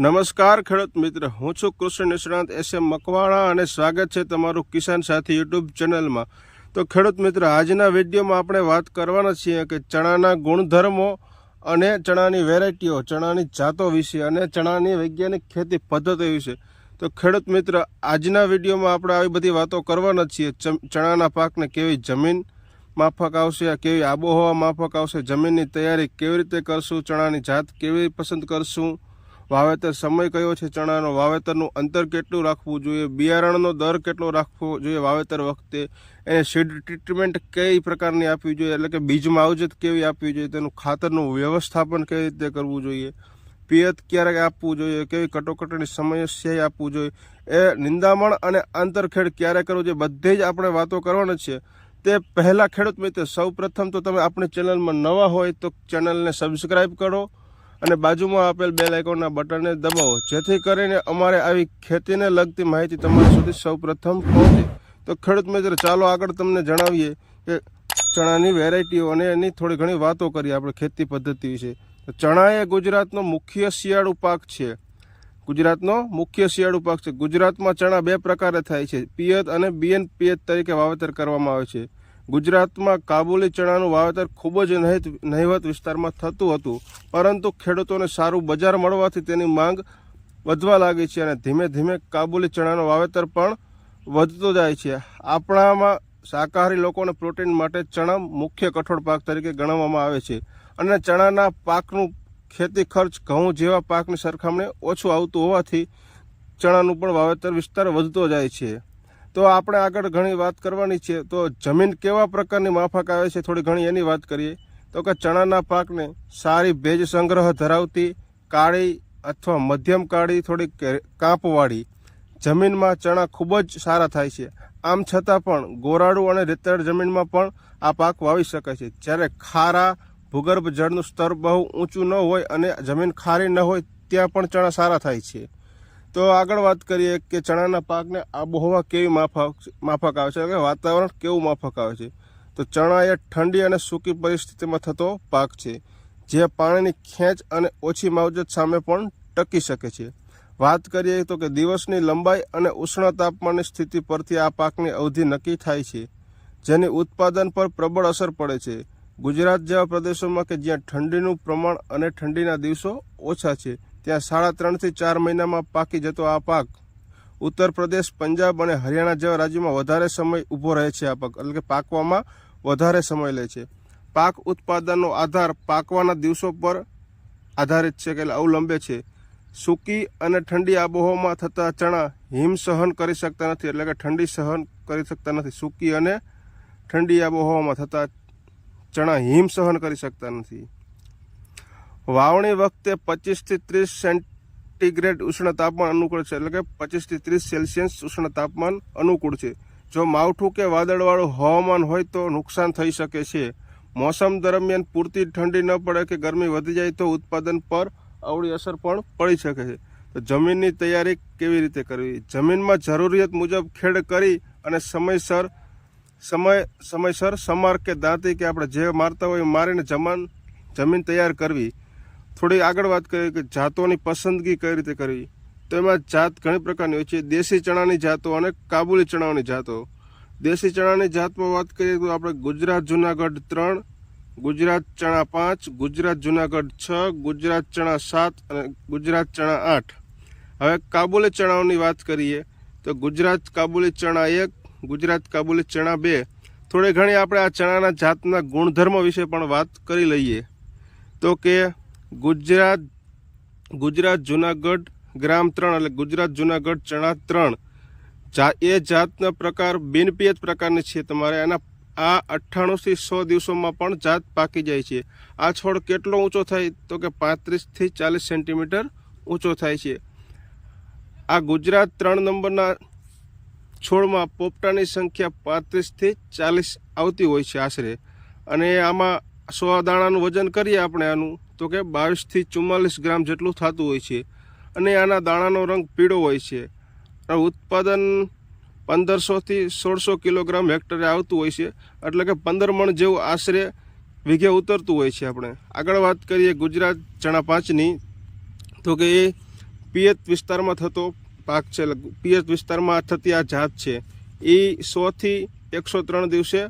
નમસ્કાર ખેડૂત મિત્ર, હું છું કૃષ્ણ નિષ્ણાંત એસ એમ મકવાણા અને સ્વાગત છે તમારું કિસાન સાથી યુટ્યુબ ચેનલમાં. તો ખેડૂત મિત્ર, આજના વિડીયોમાં આપણે વાત કરવાના છીએ કે ચણાના ગુણધર્મો અને ચણાની વેરાયટીઓ, ચણાની જાતો વિશે અને ચણાની વૈજ્ઞાનિક ખેતી પદ્ધતિ વિશે. તો ખેડૂત મિત્ર, આજના વિડીયોમાં આપણે આવી બધી વાતો કરવાના છીએ. ચણાના પાકને કેવી જમીન માફક આવશે કેવી આબોહવા માફક આવશે, જમીનની તૈયારી કેવી રીતે કરશું, ચણાની જાત કેવી પસંદ કરશું વાવેતર સમય કયો છે ચણાનો? વાવેતરનું અંતર કેટલું રાખવું જોઈએ? બિયારણનો દર કેટલો રાખવો જોઈએ વાવેતર વખતે? એને સીડ ટ્રીટમેન્ટ કઈ પ્રકારની આપવી જોઈએ? એટલે કે બીજ માવજત કેવી આપવી જોઈએ? તેનું ખાતરનું વ્યવસ્થાપન કઈ રીતે કરવું જોઈએ? પિયત ક્યારેક આપવું જોઈએ? કેવી કટોકટીની સમસ્યાએ આપવું જોઈએ? એ નિંદામણ અને આંતરખેડ ક્યારે કરવું જોઈએ? બધી જ આપણે વાતો કરવાના છે. તે પહેલાં ખેડૂત મિત્ર સૌ પ્રથમ તો તમે આપણી ચેનલમાં નવા હોય તો ચેનલને સબસ્ક્રાઈબ કરો. અને બાજુમાં આપેલ બેલ આઇકોનના બટનને દબાવો. જેથી કરીને અમારે આવી ખેતીને લગતી માહિતી તમારા સુધી સૌ પ્રથમ પહોંચે. તો ખેડૂત મિત્ર, ચાલો આગળ તમને જણાવીએ કે ચણાની વેરાયટીઓ અને એની થોડી ઘણી વાતો કરીએ આપણે ખેતી પદ્ધતિ વિશે. ચણા એ ગુજરાતનો મુખ્ય શિયાળુ પાક છે. ગુજરાતનો મુખ્ય શિયાળુ પાક છે. ગુજરાતમાં ચણા બે પ્રકારે થાય છે. પિયત અને બિયન પિયત તરીકે વાવેતર કરવામાં આવે છે. ગુજરાતમાં કાબુલી ચણાનું વાવેતર ખૂબ જ નહિત, નહિવત વિસ્તારમાં થતું હતું, પરંતુ ખેડૂતોને સારું બજાર મળવાથી તેની માંગ વધવા લાગી છે અને ધીમે ધીમે કાબુલી ચણાનું વાવેતર પણ વધતો જાય છે. આપણામાં શાકાહારી લોકોને પ્રોટીન માટે ચણા મુખ્ય કઠોળ પાક તરીકે ગણવામાં આવે છે અને ચણાના પાકનું ખેતી ખર્ચ ઘઉં જેવા પાકની સરખામણીએ ઓછું આવતું હોવાથી ચણાનું પણ વાવેતર વિસ્તાર વધતો જાય છે. તો આપણે આગળ ઘણી વાત કરવાની છે. તો જમીન કેવા પ્રકારની માફક આવે છે? થોડી ઘણી એની વાત કરીએ. તો કે ચણાના પાકને સારી ભેજ સંગ્રહ ધરાવતી કાળી અથવા મધ્યમ કાળી થોડી કાપવાળી જમીનમાં ચણા ખૂબ જ સારા થાય છે. આમ છતાં પણ ગોરાડું અને રેતાળ જમીનમાં પણ આ પાક વાવી શકાય છે. જ્યારે ખારા ભૂગર્ભ જળનું સ્તર બહુ ઊંચું ન હોય અને જમીન ખારી ન હોય, ત્યાં પણ ચણા સારા થાય છે. તો આગળ વાત કરીએ કે ચણાના પાકને આબોહવા કેવી માફક માફક આવે છે? કે વાતાવરણ કેવું માફક આવે છે? તો ચણા એ ઠંડી અને સૂકી પરિસ્થિતિમાં થતો પાક છે, જે પાણીની ખેંચ અને ઓછી માવજત સામે પણ ટકી શકે છે. વાત કરીએ તો કે દિવસની લંબાઈ અને ઉષ્ણ તાપમાનની સ્થિતિ પરથી આ પાકની અવધિ નક્કી થાય છે, જેની ઉત્પાદન પર પ્રબળ અસર પડે છે. ગુજરાત જેવા પ્રદેશોમાં કે જ્યાં ઠંડીનું પ્રમાણ અને ઠંડીના દિવસો ઓછા છે ત્યાં સાડા ત્રણથી ચાર મહિનામાં પાકી જતો આ પાક ઉત્તર પ્રદેશ, પંજાબ અને હરિયાણા જેવા રાજ્યોમાં વધારે સમય ઊભો રહે છે આ પાક, એટલે કે પાકવામાં વધારે સમય લે છે. પાક ઉત્પાદનનો આધાર પાકવાના દિવસો પર આધારિત છે કે અવલંબે છે. સૂકી અને ઠંડી આબોહવામાં થતા ચણા હિમ સહન કરી શકતા નથી, એટલે કે ઠંડી સહન કરી શકતા નથી. સૂકી અને ઠંડી આબોહવામાં થતા ચણા હિમ સહન કરી શકતા નથી. વાવણી વખતે પચીસથી ત્રીસ સેન્ટીગ્રેડ ઉષ્ણ તાપમાન અનુકૂળ છે. એટલે કે પચીસથી ત્રીસ સેલ્સિયસ ઉષ્ણ તાપમાન અનુકૂળ છે. જો માવઠું કે વાદળવાળું હવામાન હોય તો નુકસાન થઈ શકે છે. મોસમ દરમિયાન પૂરતી ઠંડી ન પડે કે ગરમી વધી જાય તો ઉત્પાદન પર અવળી અસર પણ પડી શકે છે. તો જમીનની તૈયારી કેવી રીતે કરવી? જમીનમાં જરૂરિયાત મુજબ ખેડ કરી અને સમયસર, સમય, સમયસર સમાર કે દાંતી કે આપણે જે મારતા હોય મારીને જમાન જમીન તૈયાર કરવી. થોડી આગળ વાત કરીએ કે જાતોની પસંદગી કઈ રીતે કરવી? તો એમાં જાત ઘણી પ્રકારની હોય છે. દેશી ચણાની જાતો અને કાબુલી ચણાની જાતો. દેશી ચણાની જાતમાં વાત કરીએ તો આપણે ગુજરાત, જુનાગઢ ત્રણ, ગુજરાત ચણા પાંચ, ગુજરાત, જુનાગઢ છ, ગુજરાત ચણા સાત અને ગુજરાત ચણા આઠ. હવે કાબુલી ચણાઓની વાત કરીએ તો ગુજરાત કાબુલી ચણા એક, ગુજરાત કાબુલી ચણા બે. થોડી ઘણી આપણે આ ચણાના જાતના ગુણધર્મ વિશે પણ વાત કરી લઈએ. તો કે ગુજરાત ગુજરાત, જુનાગઢ, ગ્રામ ત્રણ એટલે ગુજરાત, જુનાગઢ, ચણા ત્રણ. જા, એ જાતના પ્રકાર, બિનપિયત પ્રકારની છે તમારે. એના આ અઠ્ઠાણુંથી સો દિવસોમાં પણ જાત પાકી જાય છે. આ છોડ કેટલો ઊંચો થાય? તો કે પાંત્રીસથી ચાલીસ સેન્ટીમીટર ઊંચો થાય છે. આ ગુજરાત ત્રણ નંબરના છોડમાં પોપટાની સંખ્યા પાંત્રીસથી ચાલીસ આવતી હોય છે આશરે. અને આમાં સો દાણાનું વજન કરીએ આપણે આનું. તો કે બાવીસથી ચુમ્માલીસ ગ્રામ જેટલું થતું હોય છે. અને આના દાણાનો રંગ પીળો હોય છે. ઉત્પાદન પંદરસોથી સોળસો કિલોગ્રામ હેક્ટરે આવતું હોય છે. એટલે કે પંદર મણ જેવું આશરે વીઘે ઉતરતું હોય છે આપણે. આગળ વાત કરીએ ગુજરાત ચણા પાંચની. તો કે એ પિયત વિસ્તારમાં થતો પાક છે. પિયત વિસ્તારમાં થતી આ જાત છે. એ સોથી એકસો ત્રણ દિવસે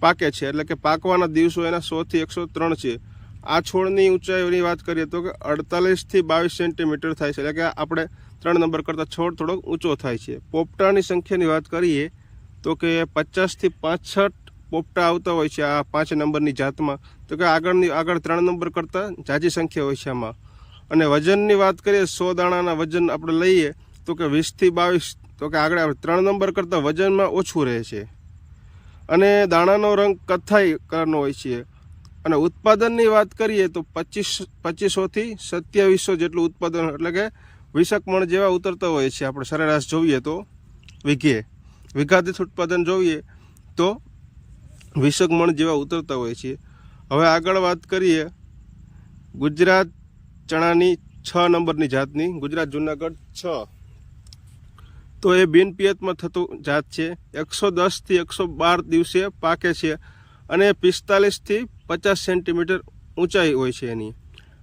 પાકે છે. એટલે કે પાકવાના દિવસો એના સોથી એકસો ત્રણ છે. આ છોડની ઊંચાઈની વાત કરીએ તો કે અડતાલીસથી બાવીસ સેન્ટીમીટર થાય છે. એટલે કે આપણે ત્રણ નંબર કરતાં છોડ થોડોક ઊંચો થાય છે. પોપટાની સંખ્યાની વાત કરીએ તો કે પચાસથી પાસઠ પોપટા આવતા હોય છે આ પાંચ નંબરની જાતમાં. તો કે આગળની, આગળ ત્રણ નંબર કરતાં જાજી સંખ્યા હોય છે આમાં. અને વજનની વાત કરીએ, સો દાણાના વજન આપણે લઈએ તો કે વીસથી બાવીસ, તો કે આગળ ત્રણ નંબર કરતાં વજનમાં ઓછું રહે છે. અને દાણાનો રંગ કથ્થાઈ કલરનો હોય છે. અને ઉત્પાદનની વાત કરીએ તો પચીસ, પચીસોથી સત્યાવીસો જેટલું ઉત્પાદન, એટલે કે વીસક મણ જેવા ઉતરતા હોય છે. આપણે સરેરાશ જોઈએ તો વીઘે, વિઘાદિત ઉત્પાદન જોઈએ તો વીસક મણ જેવા ઉતરતા હોય છે. હવે આગળ વાત કરીએ ગુજરાત ચણાની છ નંબરની જાતની. ગુજરાત જુનાગઢ છ. તો એ બિનપિયતમાં થતું જાત છે. એકસો દસથી એકસો બાર દિવસે પાકે છે અને પિસ્તાલીસથી પચાસ સેન્ટીમીટર ઊંચાઈ હોય છે એની.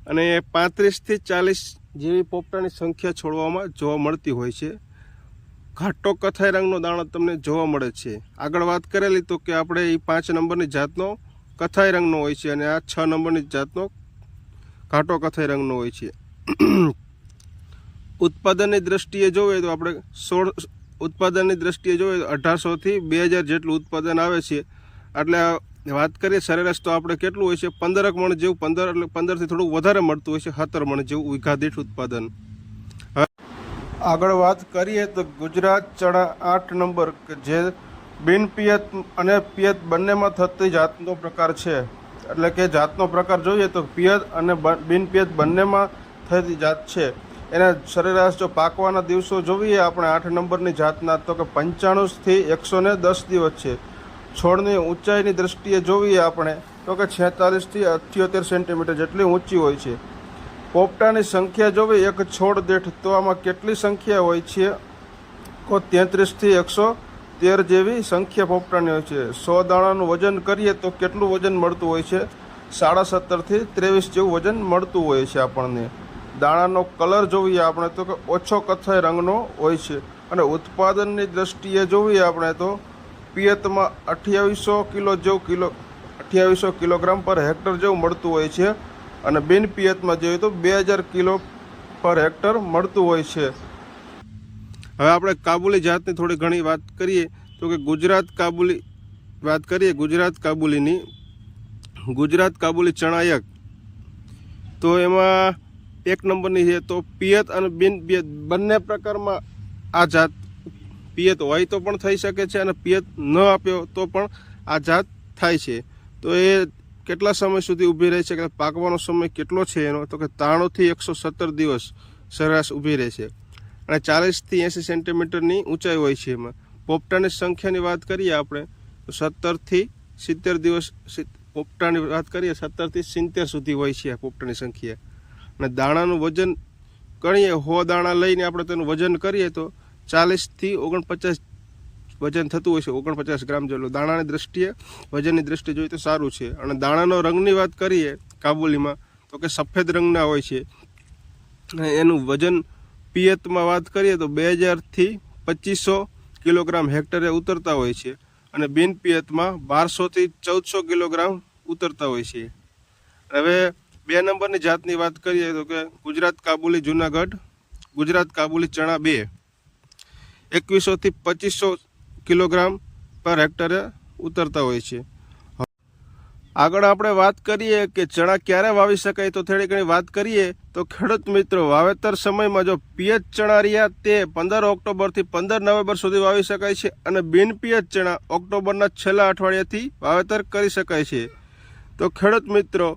અને પાંત્રીસથી ચાલીસ જેવી પોપટાની સંખ્યા છોડવામાં જોવા મળતી હોય છે. ઘાટો કથાઈ રંગનો દાણો તમને જોવા મળે છે. આગળ વાત કરેલી તો કે આપણે એ પાંચ નંબરની જાતનો કથાઈ રંગનો હોય છે અને આ છ નંબરની જાતનો ઘાટો કથાઈ રંગનો હોય છે. ઉત્પાદનની દ્રષ્ટિએ જોઈએ તો આપણે સોળ ઉત્પાદનની દ્રષ્ટિએ જોઈએ તો અઢારસોથી બે હજાર જેટલું ઉત્પાદન આવે છે. એટલે વાત કરીએ સરેરાશ તો આપણે કેટલું હોય છે? પંદરક મણ જેવું, પંદર એટલે પંદરથી થોડુંક વધારે મળતું હોય છે, સત્તર મણ જેવું વીઘા દીઠ ઉત્પાદન. આગળ વાત કરીએ તો ગુજરાત ચણા આઠ નંબર, કે જે બિનપિયત અને પિયત બંનેમાં થતી જાતનો પ્રકાર છે. એટલે કે જાતનો પ્રકાર જોઈએ તો પિયત અને બિનપિયત બંનેમાં થતી જાત છે. એના સરેરાશ જો પાકવાના દિવસો જોઈએ, આપણે આઠ નંબરની જાતના, તો કે પંચાણુંથી એકસો દસ દિવસ છે. છોડની ઊંચાઈની દ્રષ્ટિએ જોઈએ આપણે, તો કે છેતાલીસથી અઠ્યોતેર સેન્ટીમીટર જેટલી ઊંચી હોય છે. પોપટાની સંખ્યા જોવી, એક છોડ દીઠ તો આમાં કેટલી સંખ્યા હોય છે? તો તેત્રીસથી એકસો તેર જેવી સંખ્યા પોપટાની હોય છે. સો દાણાનું વજન કરીએ તો કેટલું વજન મળતું હોય છે? સાડા સત્તરથી ત્રેવીસ જેવું વજન મળતું હોય છે આપણને. દાણાનો કલર જોઈએ આપણે તો કે ઓછો કથાઈ રંગનો હોય છે. અને ઉત્પાદનની દ્રષ્ટિએ જોઈએ આપણે તો પિયતમાં અઠ્યાવીસો કિલો જેવું કિલો, અઠ્યાવીસો કિલોગ્રામ પર હેક્ટર જેવું મળતું હોય છે અને બિન પિયતમાં જોઈએ તો બે હજાર કિલો પર હેક્ટર મળતું હોય છે. હવે આપણે કાબુલી જાતની થોડી ઘણી વાત કરીએ તો કે ગુજરાત કાબુલી, વાત કરીએ ગુજરાત કાબુલીની. ગુજરાત કાબુલી ચણાયક, તો એમાં એક નંબરની છે તો પિયત અને બિન પિયત બંને પ્રકારમાં આ જાત પિયત હોય તો પણ થઈ શકે છે અને પિયત ન આપ્યો તો પણ આ જાત થાય છે. તો એ કેટલા સમય સુધી ઊભી રહે છે કે પાકવાનો સમય કેટલો છે એનો? તો કે ત્રાણુંથી એકસો સત્તર દિવસ સરેરાશ ઊભી રહે છે. અને ચાલીસથી એંસી સેન્ટીમીટરની ઊંચાઈ હોય છે એમાં. પોપટાની સંખ્યાની વાત કરીએ આપણે, તો સત્તરથી સિત્તેર દિવસ પોપટાની વાત કરીએ, સત્તરથી સિત્તેર સુધી હોય છે આ પોપટાની સંખ્યા. અને દાણાનું વજન કરીએ હો દાણા લઈને આપણે તેનું વજન કરીએ તો ચાલીસથી ઓગણપચાસ વજન થતું હોય છે. ઓગણપચાસ ગ્રામ જેટલું. દાણાની દ્રષ્ટિએ વજનની દ્રષ્ટિએ જોઈએ તો સારું છે. અને દાણાનો રંગની વાત કરીએ કાબુલીમાં, તો કે સફેદ રંગના હોય છે. અને એનું વજન પિયતમાં વાત કરીએ તો બે હજારથી પચીસો કિલોગ્રામ હેક્ટરે ઉતરતા હોય છે. અને બિન પિયતમાં બારસોથી ચૌદસો કિલોગ્રામ ઉતરતા હોય છે. હવે બે નંબરની જાતની વાત કરીએ તો કે ગુજરાત કાબુલી જુનાગઢ, ગુજરાત કાબુલી ચણા બે. એકવીસોથી પચીસો કિલોગ્રામ પર હેક્ટરે ઉતરતા હોય છે. આગળ આપણે વાત કરીએ કે ચણા ક્યારે વાવી શકાય તો થોડી ઘણી વાત કરીએ તો ખેડૂત મિત્રો, વાવેતર સમયમાં જો પિયત ચણા રહ્યા તે પંદર ઓક્ટોબરથી પંદર નવેમ્બર સુધી વાવી શકાય છે અને બિન પિયત ચણા ઓક્ટોબરના છેલ્લા અઠવાડિયાથી વાવેતર કરી શકાય છે. તો ખેડૂત મિત્રો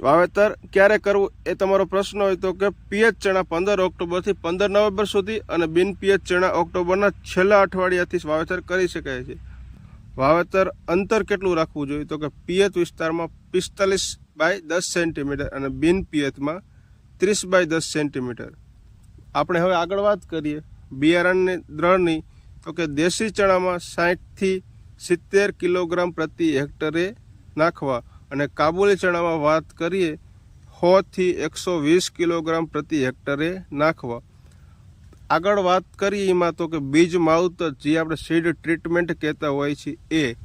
વાવેતર ક્યારે કરવું એ તમારો પ્રશ્ન હોય તો કે પિયત ચણા પંદર ઓક્ટોબરથી પંદર નવેમ્બર સુધી અને બિન પિયત ચણા ઓક્ટોબરના છેલ્લા અઠવાડિયાથી વાવેતર કરી શકાય છે. વાવેતર અંતર કેટલું રાખવું જોઈએ તો કે પિયત વિસ્તારમાં પિસ્તાલીસ બાય દસ સેન્ટીમીટર અને બિન પિયતમાં ત્રીસ બાય દસ સેન્ટીમીટર. આપણે હવે આગળ વાત કરીએ બિયારણની દ્રળની તો કે દેશી ચણામાં સાઠથી સિત્તેર કિલોગ્રામ પ્રતિ હેક્ટરે નાખવા. અને કાબુલી ચણામાં વાત કરીએ સોથી એકસો વીસ કિલોગ્રામ પ્રતિ હેક્ટરે નાખવા. આગળ વાત કરીએ એમાં તો કે બીજ માવતર જે આપણે સીડ ટ્રીટમેન્ટ કહેતા હોય છે એ.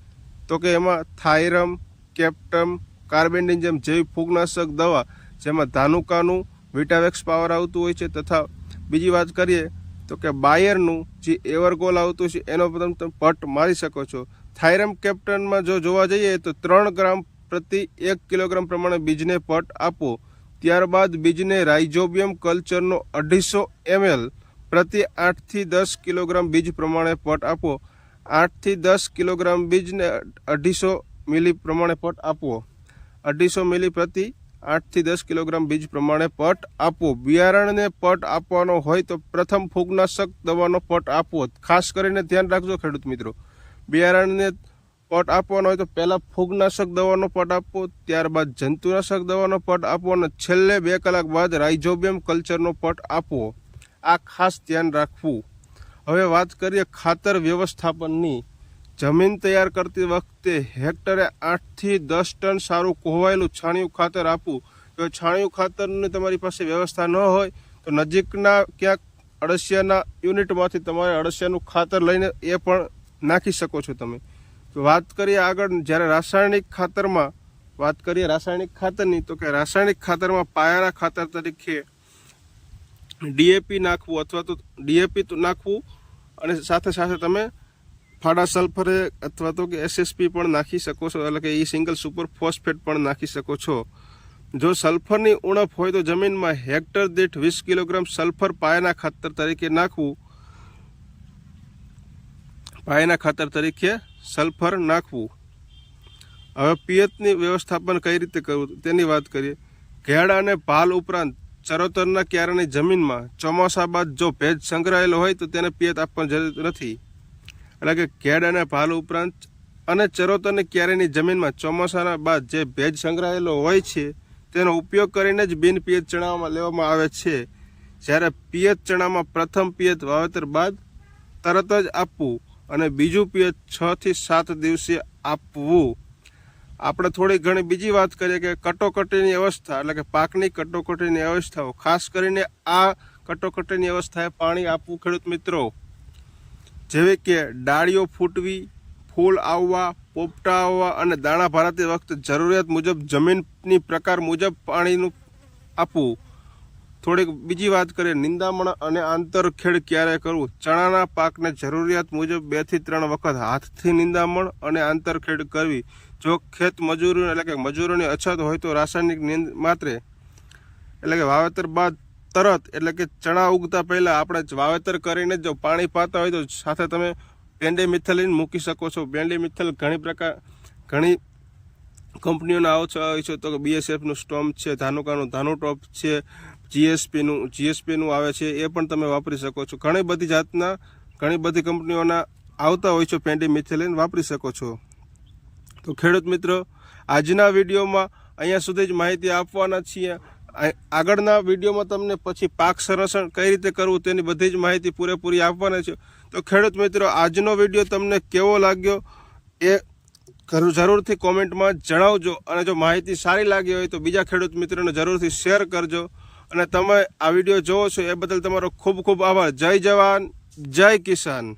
તો કે એમાં થાયરમ, કેપ્ટમ કાર્બેન્ડિન જેવી ફૂગનાશક દવા, જેમાં ધાનુકાનું વિટાવેક્સ પાવર આવતું હોય છે તથા બીજી વાત કરીએ તો કે બાયરનું જે એવરગોલ આવતું છે એનો પણ તમે પટ મારી શકો છો. થાયરમ કેપ્ટનમાં જો જોવા જઈએ તો ત્રણ ગ્રામ પ્રતિ એક કિલોગ્રામ પ્રમાણે બીજને પટ આપો. ત્યારબાદ બીજને રાઇઝોબિયમ કલ્ચરનો અઢીસો એમએલ પ્રતિ આઠથી દસ કિલોગ્રામ બીજ પ્રમાણે પટ આપો. આઠથી દસ કિલોગ્રામ બીજને અઢીસો મિલી પ્રમાણે પટ આપવો અઢીસો મિલી પ્રતિ આઠથી દસ કિલોગ્રામ બીજ પ્રમાણે પટ આપવો બિયારણને પટ આપવાનો હોય તો પ્રથમ ફૂગનાશક દવાનો પટ આપવો ખાસ કરીને ધ્યાન રાખજો ખેડૂત મિત્રો. બિયારણને પટ આપવાનો હોય તો પહેલાં ફૂગનાશક દવાનો પટ આપવો, ત્યારબાદ જંતુનાશક દવાનો પટ આપવો અને છેલ્લે બે કલાક બાદ રાઇઝોબિયમ કલ્ચરનો પટ આપવો. આ ખાસ ધ્યાન રાખવું. હવે વાત કરીએ ખાતર વ્યવસ્થાપનની. જમીન તૈયાર કરતી વખતે હેક્ટરે આઠથી દસ ટન સારું કોહવાયેલું છાણિયું ખાતર આપવું. જો છાણિયું ખાતરની તમારી પાસે વ્યવસ્થા ન હોય, તો નજીકના ક્યાંક અળસિયાના યુનિટમાંથી તમારે અળસિયાનું ખાતર લઈને એ પણ નાખી શકો છો તમે. વાત કરીએ આગળ, જ્યારે રાસાયણિક ખાતરમાં વાત કરીએ રાસાયણિક ખાતરની, તો કે રાસાયણિક ખાતરમાં પાયાના ખાતર તરીકે ડીએપી નાખવું અથવા તો ડીએપી તો નાખવું અને સાથે સાથે તમે ફાડા સલ્ફરે અથવા તો કે એસએસપી પણ નાખી શકો છો, એટલે કે એ સિંગલ સુપર ફોસ્ફેટ પણ નાખી શકો છો. જો સલ્ફરની ઉણપ હોય તો જમીનમાં હેક્ટર દીઠ વીસ કિલોગ્રામ સલ્ફર પાયાના ખાતર તરીકે નાખવું પાયાના ખાતર તરીકે સલ્ફર નાખવું. હવે પિયતની વ્યવસ્થાપન કઈ રીતે કરવું તેની વાત કરીએ. ઘેડ અને ભાલ ઉપરાંત ચરોતરના ક્યારાની જમીનમાં ચોમાસા બાદ જો ભેજ સંગ્રહાયેલો હોય તો તેને પિયત આપવાની જરૂર નથી. એટલે કે ઘેડ અને ભાલ ઉપરાંત અને ચરોતરની ક્યારેની જમીનમાં ચોમાસાના બાદ જે ભેજ સંગ્રહાયેલો હોય છે, તેનો ઉપયોગ કરીને જ બિન પિયત ચણામાં લેવામાં આવે છે. જ્યારે પિયત ચણામાં પ્રથમ પિયત વાવેતર બાદ તરત જ આપવું. અને બીજું પિયત છ થી સાત દિવસે આપવું. આપણે થોડી ઘણી બીજી વાત કરીએ કે કટોકટીની અવસ્થા, એટલે કે પાકની કટોકટીની અવસ્થાઓ. ખાસ કરીને આ કટોકટીની અવસ્થાએ પાણી આપવું, ખેડૂત મિત્રો. જેવી કે ડાળીઓ ફૂટવી, ફૂલ આવવા, પોપટા આવવા અને દાણા ભરાતી વખતે જરૂરિયાત મુજબ જમીનની પ્રકાર મુજબ પાણીનું આપવું. થોડીક બીજી વાત કરીએ. નિંદામણ અને આંતરખેડ ક્યારે કરવું? ચણાના પાકને જરૂરિયાત મુજબ બેથી ત્રણ વખત હાથથી નિંદામણ અને આંતરખેડ કરવી. જો ખેત મજૂરી એટલે કે મજૂરોની અછત હોય તો રાસાયણિક નિંદ માત્રે એટલે કે વાવેતર બાદ તરત એટલે કે ચણા ઉગતા પહેલાં આપણે વાવેતર કરીને જ પાણી પાતા હોય તો સાથે તમે પેન્ડે મિથલિન મૂકી શકો છો. પેન્ડે મિથલ ઘણી પ્રકાર ઘણી કંપનીઓના આવો છો હોય છે તો બીએસએફનું સ્ટોમ્પ છે, ધાનુકાનું ધાનુ ટોપ છે જીએસપીનું જીએસપીનું આવે છે, એ પણ તમે વાપરી શકો છો. ઘણી બધી જાતના, ઘણી બધી કંપનીઓના આવતા હોય છે પેન્ડી મિથેલિન વાપરી શકો છો. તો ખેડૂત મિત્રો, આજના વિડીયોમાં અહીંયા સુધી જ માહિતી આપવાના છીએ. આગળના વિડીયોમાં તમને પછી પાક સંરક્ષણ કઈ રીતે કરવું તેની બધી જ માહિતી પૂરેપૂરી આપવાના છે. તો ખેડૂત મિત્રો, આજનો વીડિયો તમને કેવો લાગ્યો એ જરૂરથી કોમેન્ટમાં જણાવજો. અને જો માહિતી સારી લાગી હોય તો બીજા ખેડૂત મિત્રોને જરૂરથી શેર કરજો. અને તમે આ વીડિયો જોવો છો એ બદલ તમારો ખૂબ ખૂબ આભાર. જય જવાન, જય કિસાન.